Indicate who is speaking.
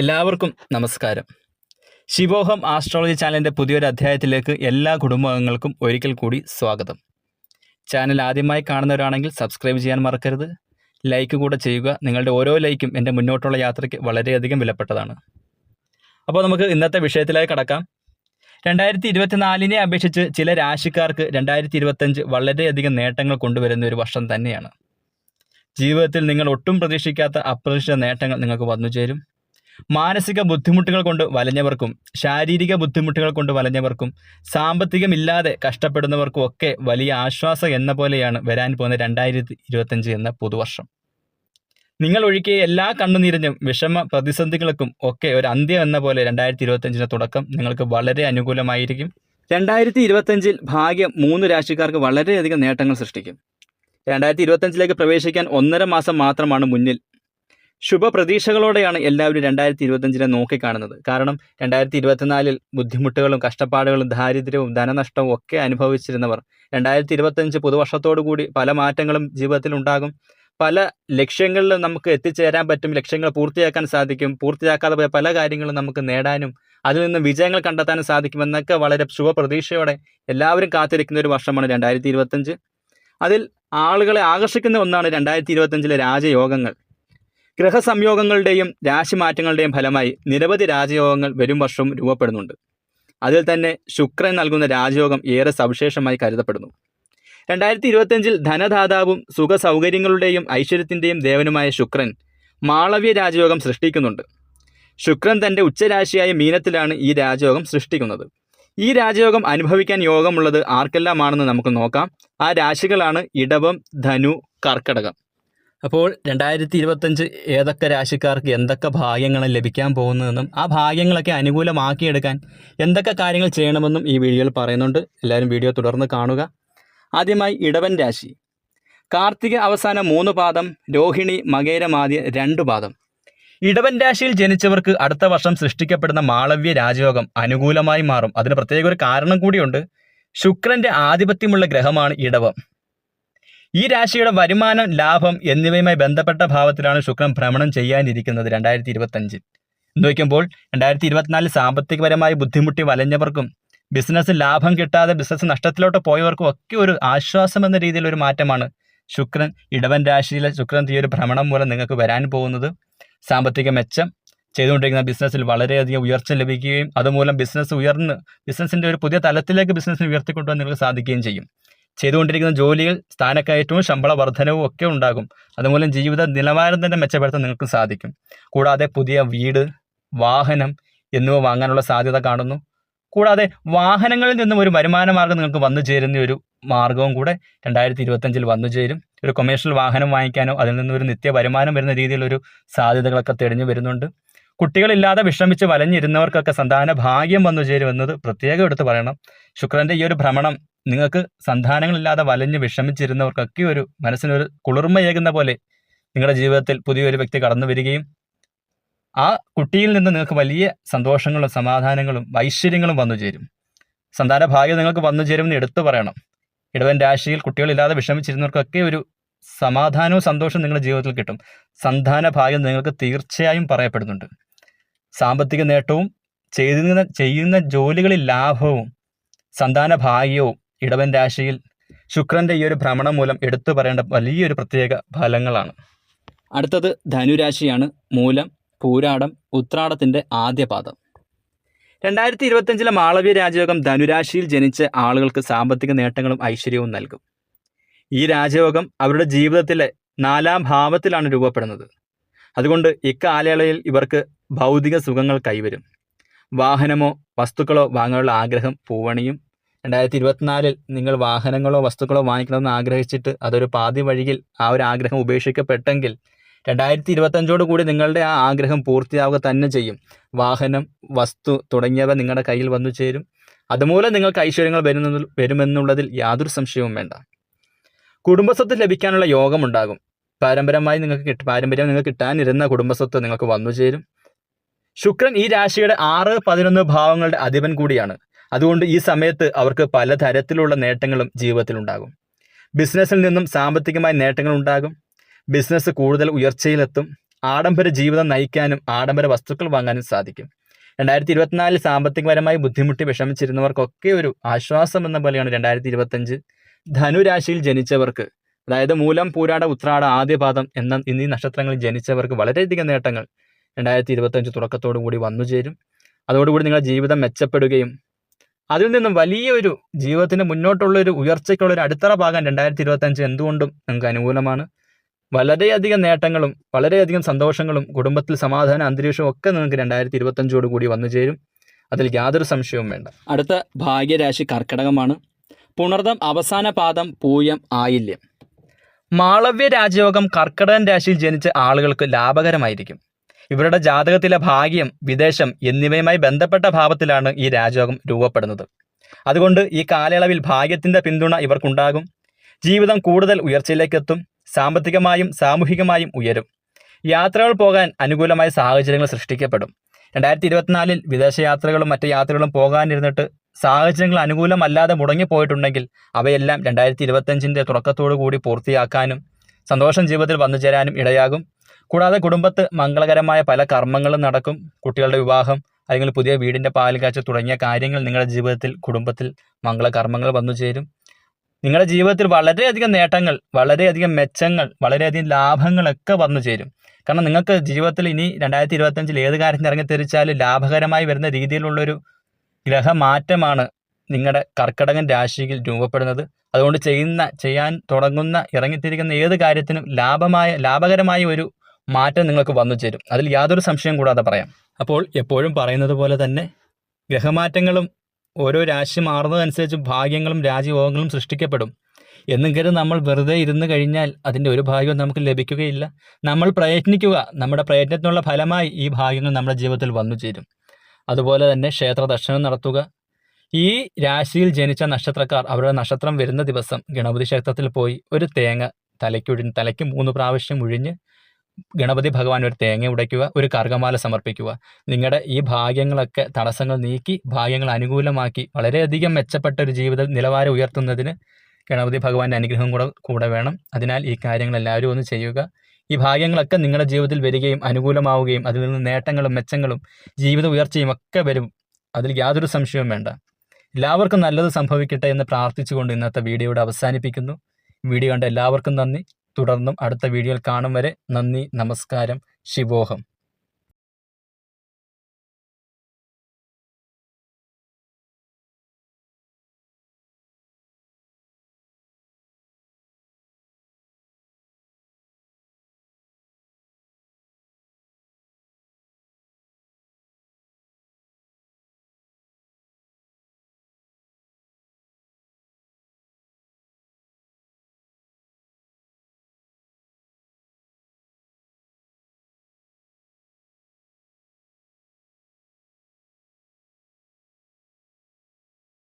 Speaker 1: എല്ലാവർക്കും നമസ്കാരം. ശിവോഹം ആസ്ട്രോളജി ചാനലിന്റെ പുതിയൊരു അധ്യായത്തിലേക്ക് എല്ലാ കുടുംബാംഗങ്ങൾക്കും ഒരിക്കൽ കൂടി സ്വാഗതം. ചാനൽ ആദ്യമായി കാണുന്നവരാണെങ്കിൽ സബ്സ്ക്രൈബ് ചെയ്യാൻ മറക്കരുത്. ലൈക്ക് കൂടെ ചെയ്യുക. നിങ്ങളുടെ ഓരോ ലൈക്കും എന്റെ മുന്നോട്ടുള്ള യാത്രയ്ക്ക് വളരെയധികം വിലപ്പെട്ടതാണ്. അപ്പോൾ നമുക്ക് ഇന്നത്തെ വിഷയത്തിലേക്ക് കടക്കാം. രണ്ടായിരത്തി ഇരുപത്തിനാലിനെ അപേക്ഷിച്ച് ചില രാശിക്കാർക്ക് രണ്ടായിരത്തി ഇരുപത്തഞ്ച് വളരെയധികം നേട്ടങ്ങൾ കൊണ്ടുവരുന്ന ഒരു വർഷം തന്നെയാണ്. ജീവിതത്തിൽ നിങ്ങൾ ഒട്ടും പ്രതീക്ഷിക്കാത്ത അപ്രതീക്ഷിത നേട്ടങ്ങൾ നിങ്ങൾക്ക് വന്നു ചേരും മാനസിക ബുദ്ധിമുട്ടുകൾ കൊണ്ട് വലഞ്ഞവർക്കും ശാരീരിക ബുദ്ധിമുട്ടുകൾ കൊണ്ട് വലഞ്ഞവർക്കും സാമ്പത്തികമില്ലാതെ കഷ്ടപ്പെടുന്നവർക്കും ഒക്കെ വലിയ ആശ്വാസം എന്ന പോലെയാണ് വരാൻ പോകുന്ന രണ്ടായിരത്തി ഇരുപത്തഞ്ച് എന്ന പുതുവർഷം. നിങ്ങൾ ഒഴികെ എല്ലാ കണ്ണുനീരിനും വിഷമ പ്രതിസന്ധികൾക്കും ഒക്കെ ഒരു അന്ത്യം എന്ന പോലെ രണ്ടായിരത്തി ഇരുപത്തഞ്ചിന്റെ തുടക്കം നിങ്ങൾക്ക് വളരെ അനുകൂലമായിരിക്കും. രണ്ടായിരത്തി ഇരുപത്തഞ്ചിൽ ഭാഗ്യം മൂന്ന് രാശിക്കാർക്ക് വളരെയധികം നേട്ടങ്ങൾ സൃഷ്ടിക്കും. രണ്ടായിരത്തി ഇരുപത്തഞ്ചിലേക്ക് പ്രവേശിക്കാൻ ഒന്നര മാസം മാത്രമാണ് മുന്നിൽ. ശുഭപ്രതീക്ഷകളോടെയാണ് എല്ലാവരും രണ്ടായിരത്തി ഇരുപത്തഞ്ചിനെ നോക്കിക്കാണുന്നത്. കാരണം രണ്ടായിരത്തി ഇരുപത്തിനാലിൽ ബുദ്ധിമുട്ടുകളും കഷ്ടപ്പാടുകളും ദാരിദ്ര്യവും ധനനഷ്ടവും ഒക്കെ അനുഭവിച്ചിരുന്നവർ. രണ്ടായിരത്തി ഇരുപത്തഞ്ച് പുതുവർഷത്തോടു കൂടി പല മാറ്റങ്ങളും ജീവിതത്തിൽ ഉണ്ടാകും. പല ലക്ഷ്യങ്ങളിലും നമുക്ക് എത്തിച്ചേരാൻ പറ്റും. ലക്ഷ്യങ്ങൾ പൂർത്തിയാക്കാൻ സാധിക്കും. പൂർത്തിയാക്കാതെ പോയ പല കാര്യങ്ങളും നമുക്ക് നേടാനും അതിൽ നിന്ന് വിജയങ്ങൾ കണ്ടെത്താനും സാധിക്കുമെന്നൊക്കെ വളരെ ശുഭപ്രതീക്ഷയോടെ എല്ലാവരും കാത്തിരിക്കുന്ന ഒരു വർഷമാണ് രണ്ടായിരത്തി ഇരുപത്തഞ്ച് അതിൽ ആളുകളെ ആകർഷിക്കുന്ന ഒന്നാണ് രണ്ടായിരത്തി ഇരുപത്തഞ്ചിലെ രാജയോഗങ്ങൾ. ഗ്രഹസംയോഗങ്ങളുടെയും രാശിമാറ്റങ്ങളുടെയും ഫലമായി നിരവധി രാജയോഗങ്ങൾ വരും വർഷവും രൂപപ്പെടുന്നുണ്ട്. അതിൽ തന്നെ ശുക്രൻ നൽകുന്ന രാജയോഗം ഏറെ സവിശേഷമായി കരുതപ്പെടുന്നു. രണ്ടായിരത്തി ഇരുപത്തിയഞ്ചിൽ ധനദാതാവും സുഖ സൗകര്യങ്ങളുടെയും ഐശ്വര്യത്തിന്റെയും ദേവനുമായ ശുക്രൻ മാളവ്യ രാജയോഗം സൃഷ്ടിക്കുന്നുണ്ട്. ശുക്രൻ തന്റെ ഉച്ചരാശിയായ മീനത്തിലാണ് ഈ രാജയോഗം സൃഷ്ടിക്കുന്നത്. ഈ രാജയോഗം അനുഭവിക്കാൻ യോഗമുള്ളത് ആർക്കെല്ലാമാണെന്ന് നമുക്ക് നോക്കാം. ആ രാശികളാണ് ഇടവം ധനു കർക്കടകം. അപ്പോൾ രണ്ടായിരത്തി ഇരുപത്തഞ്ച് ഏതൊക്കെ രാശിക്കാർക്ക് എന്തൊക്കെ ഭാഗ്യങ്ങൾ ലഭിക്കാൻ പോകുന്നതെന്നും ആ ഭാഗ്യങ്ങളൊക്കെ അനുകൂലമാക്കിയെടുക്കാൻ എന്തൊക്കെ കാര്യങ്ങൾ ചെയ്യണമെന്നും ഈ വീഡിയോയിൽ പറയുന്നുണ്ട്. എല്ലാവരും വീഡിയോ തുടർന്ന് കാണുക. ആദ്യമായി ഇടവൻ രാശി. കാർത്തിക അവസാന മൂന്ന് പാദം രോഹിണി മകേരമാദ്യ രണ്ട് പാദം. ഇടവൻ രാശിയിൽ ജനിച്ചവർക്ക് അടുത്ത വർഷം സൃഷ്ടിക്കപ്പെടുന്ന മാളവ്യ രാജയോഗം അനുകൂലമായി മാറും. അതിന് പ്രത്യേക ഒരു കാരണം കൂടിയുണ്ട്. ശുക്രന്റെ ആധിപത്യമുള്ള ഗ്രഹമാണ് ഇടവം. ഈ രാശിയുടെ വരുമാനം ലാഭം എന്നിവയുമായി ബന്ധപ്പെട്ട ഭാവത്തിലാണ് ശുക്രൻ ഭ്രമണം ചെയ്യാനിരിക്കുന്നത് രണ്ടായിരത്തി ഇരുപത്തഞ്ചിൽ എന്ന് വയ്ക്കുമ്പോൾ രണ്ടായിരത്തി ഇരുപത്തിനാലിൽ സാമ്പത്തികപരമായി ബുദ്ധിമുട്ടി വലഞ്ഞവർക്കും ബിസിനസ് ലാഭം കിട്ടാതെ ബിസിനസ് നഷ്ടത്തിലോട്ട് പോയവർക്കും ഒക്കെ ഒരു ആശ്വാസം എന്ന രീതിയിൽ ഒരു മാറ്റമാണ് ശുക്രൻ ഇടവൻ രാശിയിലെ ശുക്രൻ ഈ ഒരു ഭ്രമണം മൂലം നിങ്ങൾക്ക് വരാൻ പോകുന്നത്. സാമ്പത്തിക മെച്ചം ചെയ്തുകൊണ്ടിരിക്കുന്ന ബിസിനസ്സിൽ വളരെയധികം ഉയർച്ച ലഭിക്കുകയും അതുമൂലം ബിസിനസ് ഉയർന്ന് ബിസിനസ്സിന്റെ ഒരു പുതിയ തലത്തിലേക്ക് ബിസിനസ്സിനെ ഉയർത്തിക്കൊണ്ടുവന്ന് നിങ്ങൾക്ക് സാധിക്കുകയും ചെയ്യും. ചെയ്തുകൊണ്ടിരിക്കുന്ന ജോലിയിൽ സ്ഥാനക്കയറ്റവും ശമ്പള വർധനവും ഒക്കെ ഉണ്ടാകും. അതുമൂലം ജീവിത നിലവാരം തന്നെ മെച്ചപ്പെടുത്താൻ നിങ്ങൾക്ക് സാധിക്കും. കൂടാതെ പുതിയ വീട് വാഹനം എന്നിവ വാങ്ങാനുള്ള സാധ്യത കാണുന്നു. കൂടാതെ വാഹനങ്ങളിൽ നിന്നും ഒരു വരുമാന മാർഗം നിങ്ങൾക്ക് വന്നു ചേരുന്ന ഒരു മാർഗവും കൂടെ രണ്ടായിരത്തി ഇരുപത്തഞ്ചിൽ വന്നു ചേരും. ഒരു കൊമേഴ്ഷ്യൽ വാഹനം വാങ്ങിക്കാനോ അതിൽ നിന്നും ഒരു നിത്യ വരുമാനം വരുന്ന രീതിയിലൊരു സാധ്യതകളൊക്കെ തെളിഞ്ഞു വരുന്നുണ്ട്. കുട്ടികളില്ലാതെ വിഷമിച്ച് വലഞ്ഞിരുന്നവർക്കൊക്കെ സന്താന ഭാഗ്യം വന്നു ചേരുമെന്നത് പ്രത്യേകം എടുത്ത് പറയണം. ശുക്രന്റെ ഈ ഒരു ഭ്രമണം നിങ്ങൾക്ക് സന്താനങ്ങളില്ലാതെ വലഞ്ഞ് വിഷമിച്ചിരുന്നവർക്കൊക്കെ ഒരു മനസ്സിനൊരു കുളിർമയേകുന്ന പോലെ നിങ്ങളുടെ ജീവിതത്തിൽ പുതിയൊരു വ്യക്തി കടന്നു വരികയും ആ കുട്ടിയിൽ നിന്ന് നിങ്ങൾക്ക് വലിയ സന്തോഷങ്ങളും സമാധാനങ്ങളും ഐശ്വര്യങ്ങളും വന്നു ചേരും. സന്താന ഭാഗ്യം നിങ്ങൾക്ക് വന്നു ചേരുമെന്ന് എടുത്തു പറയണം. ഇടവൻ രാശിയിൽ കുട്ടികളില്ലാതെ വിഷമിച്ചിരുന്നവർക്കൊക്കെ ഒരു സമാധാനവും സന്തോഷവും നിങ്ങളുടെ ജീവിതത്തിൽ കിട്ടും. സന്താന ഭാഗ്യം നിങ്ങൾക്ക് തീർച്ചയായും പറയപ്പെടുന്നുണ്ട്. സാമ്പത്തിക നേട്ടവും ചെയ്യുന്ന ചെയ്യുന്ന ജോലികളിൽ ലാഭവും സന്താന ഭാഗ്യവും ഇടവൻ രാശിയിൽ ശുക്രന്റെ ഈ ഒരു ഭ്രമണം മൂലം എടുത്തു പറയേണ്ട വലിയൊരു പ്രത്യേക ഫലങ്ങളാണ്. അടുത്തത് ധനുരാശിയാണ് മൂലം പൂരാടം ഉത്രാടത്തിന്റെ ആദ്യ പാദം. രണ്ടായിരത്തി ഇരുപത്തഞ്ചിലെ മാളവ്യ രാജയോഗം ധനുരാശിയിൽ ജനിച്ച ആളുകൾക്ക് സാമ്പത്തിക നേട്ടങ്ങളും ഐശ്വര്യവും നൽകും. ഈ രാജയോഗം അവരുടെ ജീവിതത്തിലെ നാലാം ഭാവത്തിലാണ് രൂപപ്പെടുന്നത്. അതുകൊണ്ട് ഇക്കാലയളവിൽ ഇവർക്ക് ഭൗതിക സുഖങ്ങൾ കൈവരും. വാഹനമോ വസ്തുക്കളോ വാങ്ങാനുള്ള ആഗ്രഹം പൂവണിയും രണ്ടായിരത്തി ഇരുപത്തിനാലിൽ നിങ്ങൾ വാഹനങ്ങളോ വസ്തുക്കളോ വാങ്ങിക്കണമെന്ന് ആഗ്രഹിച്ചിട്ട് അതൊരു പാതി വഴിയിൽ ആ ഒരു ആഗ്രഹം ഉപേക്ഷിക്കപ്പെട്ടെങ്കിൽ രണ്ടായിരത്തി ഇരുപത്തഞ്ചോട് കൂടി നിങ്ങളുടെ ആ ആഗ്രഹം പൂർത്തിയാവുക തന്നെ ചെയ്യും. വാഹനം വസ്തു തുടങ്ങിയവ നിങ്ങളുടെ കയ്യിൽ വന്നു ചേരും. അതുമൂലം നിങ്ങൾക്ക് ഐശ്വര്യങ്ങൾ വരുന്ന വരുമെന്നുള്ളതിൽ യാതൊരു സംശയവും വേണ്ട. കുടുംബസ്വത്ത് ലഭിക്കാനുള്ള യോഗമുണ്ടാകും. പാരമ്പര്യമായി നിങ്ങൾക്ക് കിട്ട പാരമ്പര്യം നിങ്ങൾക്ക് കിട്ടാനിരുന്ന കുടുംബസ്വത്ത് നിങ്ങൾക്ക് വന്നു ചേരും. ശുക്രൻ ഈ രാശിയുടെ ആറ് പതിനൊന്ന് ഭാവങ്ങളുടെ അധിപൻ കൂടിയാണ്. അതുകൊണ്ട് ഈ സമയത്ത് അവർക്ക് പലതരത്തിലുള്ള നേട്ടങ്ങളും ജീവിതത്തിൽ ഉണ്ടാകും ബിസിനസ്സിൽ നിന്നും സാമ്പത്തികമായ നേട്ടങ്ങൾ ഉണ്ടാകും. ബിസിനസ് കൂടുതൽ ഉയർച്ചയിലെത്തും. ആഡംബര ജീവിതം നയിക്കാനും ആഡംബര വസ്തുക്കൾ വാങ്ങാനും സാധിക്കും. രണ്ടായിരത്തി ഇരുപത്തിനാലിൽ സാമ്പത്തികപരമായി ബുദ്ധിമുട്ടി വിഷമിച്ചിരുന്നവർക്കൊക്കെ ഒരു ആശ്വാസം എന്ന പോലെയാണ് രണ്ടായിരത്തി ഇരുപത്തഞ്ച് ധനുരാശിയിൽ ജനിച്ചവർക്ക് അതായത് മൂലം പൂരാട ഉത്രാട ആദ്യപാദം എന്ന എന്നീ നക്ഷത്രങ്ങളിൽ ജനിച്ചവർക്ക് വളരെയധികം നേട്ടങ്ങൾ രണ്ടായിരത്തി ഇരുപത്തഞ്ച് തുടക്കത്തോടു കൂടി വന്നു ചേരും അതോടുകൂടി നിങ്ങളുടെ ജീവിതം മെച്ചപ്പെടുകയും അതിൽ നിന്നും വലിയൊരു ജീവിതത്തിന് മുന്നോട്ടുള്ള ഒരു ഉയർച്ചയ്ക്കുള്ള ഒരു അടിത്തറ ഭാഗം രണ്ടായിരത്തി ഇരുപത്തഞ്ച് എന്തുകൊണ്ടും നിങ്ങൾക്ക് അനുകൂലമാണ്. വളരെയധികം നേട്ടങ്ങളും വളരെയധികം സന്തോഷങ്ങളും കുടുംബത്തിൽ സമാധാന അന്തരീക്ഷവും ഒക്കെ നിങ്ങൾക്ക് രണ്ടായിരത്തി ഇരുപത്തഞ്ചോട് കൂടി വന്നു ചേരും. അതിൽ യാതൊരു സംശയവും വേണ്ട. അടുത്ത ഭാഗ്യരാശി കർക്കിടകമാണ്. പുണർദം അവസാന പാദം പൂയം ആയില്യം. മാളവ്യ രാജയോഗം കർക്കിടകൻ രാശിയിൽ ജനിച്ച ആളുകൾക്ക് ലാഭകരമായിരിക്കും. ഇവരുടെ ജാതകത്തിലെ ഭാഗ്യം വിദേശം എന്നിവയുമായി ബന്ധപ്പെട്ട ഭാവത്തിലാണ് ഈ രാജയോഗം രൂപപ്പെടുന്നത്. അതുകൊണ്ട് ഈ കാലയളവിൽ ഭാഗ്യത്തിന്റെ പിന്തുണ ഇവർക്കുണ്ടാകും. ജീവിതം കൂടുതൽ ഉയർച്ചയിലേക്കെത്തും സാമ്പത്തികമായും സാമൂഹികമായും ഉയരും. യാത്രകൾ പോകാൻ അനുകൂലമായ സാഹചര്യങ്ങൾ സൃഷ്ടിക്കപ്പെടും. രണ്ടായിരത്തി ഇരുപത്തിനാലിൽ വിദേശയാത്രകളും മറ്റ് യാത്രകളും പോകാനിരുന്നിട്ട് സാഹചര്യങ്ങൾ അനുകൂലമല്ലാതെ മുടങ്ങിപ്പോയിട്ടുണ്ടെങ്കിൽ അവയെല്ലാം രണ്ടായിരത്തി ഇരുപത്തഞ്ചിന്റെ തുടക്കത്തോടു കൂടി പൂർത്തിയാക്കാനും സന്തോഷം ജീവിതത്തിൽ വന്നു ചേരാനും ഇടയാകും. കൂടാതെ കുടുംബത്ത് മംഗളകരമായ പല കർമ്മങ്ങളും നടക്കും. കുട്ടികളുടെ വിവാഹം അല്ലെങ്കിൽ പുതിയ വീടിന്റെ പാലുകാച്ച തുടങ്ങിയ കാര്യങ്ങൾ നിങ്ങളുടെ ജീവിതത്തിൽ കുടുംബത്തിൽ മംഗളകർമ്മങ്ങൾ വന്നു ചേരും. നിങ്ങളുടെ ജീവിതത്തിൽ വളരെയധികം നേട്ടങ്ങൾ വളരെയധികം മെച്ചങ്ങൾ വളരെയധികം ലാഭങ്ങളൊക്കെ വന്നു ചേരും. കാരണം നിങ്ങൾക്ക് ജീവിതത്തിൽ ഇനി രണ്ടായിരത്തി ഇരുപത്തഞ്ചിൽ ഏത് കാര്യത്തിന് ഇറങ്ങിത്തിരിച്ചാലും ലാഭകരമായി വരുന്ന രീതിയിലുള്ളൊരു ഗ്രഹമാറ്റമാണ് നിങ്ങളുടെ കർക്കടകൻ രാശിയിൽ രൂപപ്പെടുന്നത്. അതുകൊണ്ട് ചെയ്യുന്ന ചെയ്യാൻ തുടങ്ങുന്ന ഇറങ്ങിത്തിരിക്കുന്ന ഏത് കാര്യത്തിനും ലാഭമായ ലാഭകരമായ ഒരു മാറ്റം നിങ്ങൾക്ക് വന്നു ചേരും. അതിൽ യാതൊരു സംശയം കൂടാതെ പറയാം. അപ്പോൾ എപ്പോഴും പറയുന്നത് പോലെ തന്നെ ഗ്രഹമാറ്റങ്ങളും ഓരോ രാശി മാറുന്നതനുസരിച്ച് ഭാഗ്യങ്ങളും രാജയോഗങ്ങളും സൃഷ്ടിക്കപ്പെടും. എന്നും കരുതി നമ്മൾ വെറുതെ ഇരുന്ന് കഴിഞ്ഞാൽ അതിന്റെ ഒരു ഭാഗ്യവും നമുക്ക് ലഭിക്കുകയില്ല. നമ്മൾ പ്രയത്നിക്കുക നമ്മുടെ പ്രയത്നത്തിനുള്ള ഫലമായി ഈ ഭാഗ്യങ്ങൾ നമ്മുടെ ജീവിതത്തിൽ വന്നു ചേരും. അതുപോലെ തന്നെ ക്ഷേത്ര ദർശനം നടത്തുക. ഈ രാശിയിൽ ജനിച്ച നക്ഷത്രക്കാർ അവരുടെ നക്ഷത്രം വരുന്ന ദിവസം ഗണപതി ക്ഷേത്രത്തിൽ പോയി ഒരു തേങ്ങ തലയ്ക്കൊഴിഞ്ഞ് തലയ്ക്ക് മൂന്ന് പ്രാവശ്യം ഉഴിഞ്ഞ് ഗണപതി ഭഗവാൻ ഒരു തേങ്ങ ഉടയ്ക്കുക ഒരു കർഗമാല സമർപ്പിക്കുക. നിങ്ങളുടെ ഈ ഭാഗ്യങ്ങളൊക്കെ തടസ്സങ്ങൾ നീക്കി ഭാഗ്യങ്ങൾ അനുകൂലമാക്കി വളരെയധികം മെച്ചപ്പെട്ട ഒരു ജീവിത നിലവാരം ഉയർത്തുന്നതിന് ഗണപതി ഭഗവാന്റെ അനുഗ്രഹം കൂടെ കൂടെ വേണം. അതിനാൽ ഈ കാര്യങ്ങൾ എല്ലാവരും ഒന്ന് ചെയ്യുക. ഈ ഭാഗ്യങ്ങളൊക്കെ നിങ്ങളുടെ ജീവിതത്തിൽ വരികയും അനുകൂലമാവുകയും അതിൽ നിന്ന് നേട്ടങ്ങളും മെച്ചങ്ങളും ജീവിത ഉയർച്ചയും ഒക്കെ വരും. അതിൽ യാതൊരു സംശയവും വേണ്ട. എല്ലാവർക്കും നല്ലത് സംഭവിക്കട്ടെ എന്ന് പ്രാർത്ഥിച്ചുകൊണ്ട് ഇന്നത്തെ വീഡിയോയുടെ അവസാനിപ്പിക്കുന്നു. വീഡിയോ കണ്ട എല്ലാവർക്കും നന്ദി. തുടർന്നും അടുത്ത വീഡിയോയിൽ കാണും വരെ നന്ദി നമസ്കാരം ശിവോഹം.